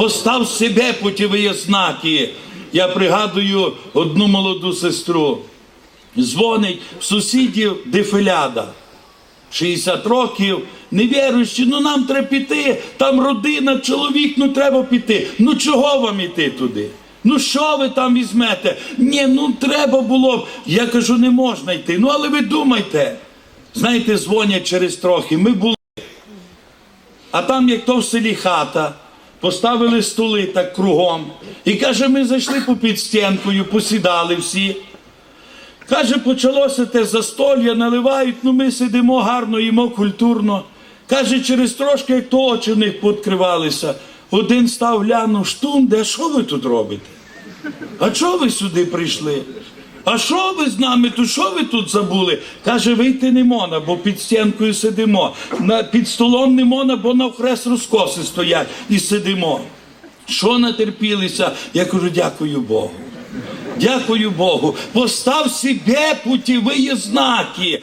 постав себе путєві знаки. Я пригадую одну молоду сестру. Дзвонить в сусідів дефіляда. 60 років, невіруючі, ну нам треба піти, там родина, чоловік, ну треба піти. Ну чого вам іти туди? Ну що ви там візьмете? Ні, ну треба було. Я кажу, не можна йти. Ну але ви думайте. Знаєте, дзвонять через трохи. Ми були. А там, як то в селі хата, поставили столи так кругом. І каже, ми зайшли попід стінкою, посідали всі. Каже, почалося те застолля, наливають, ну ми сидимо гарно, їмо культурно. Каже, через трошки, як то очі них відкривалися, один став глянув, штунде, а що ви тут робите? А чого ви сюди прийшли? А що ви з нами тут? Що ви тут забули? Каже, вийти не можна, бо під стінкою сидимо. На, під столом не можна, бо навхрест розкоси стоять і сидимо. Що натерпілися? Я кажу, дякую Богу. Дякую Богу. Постав себе путіві знаки.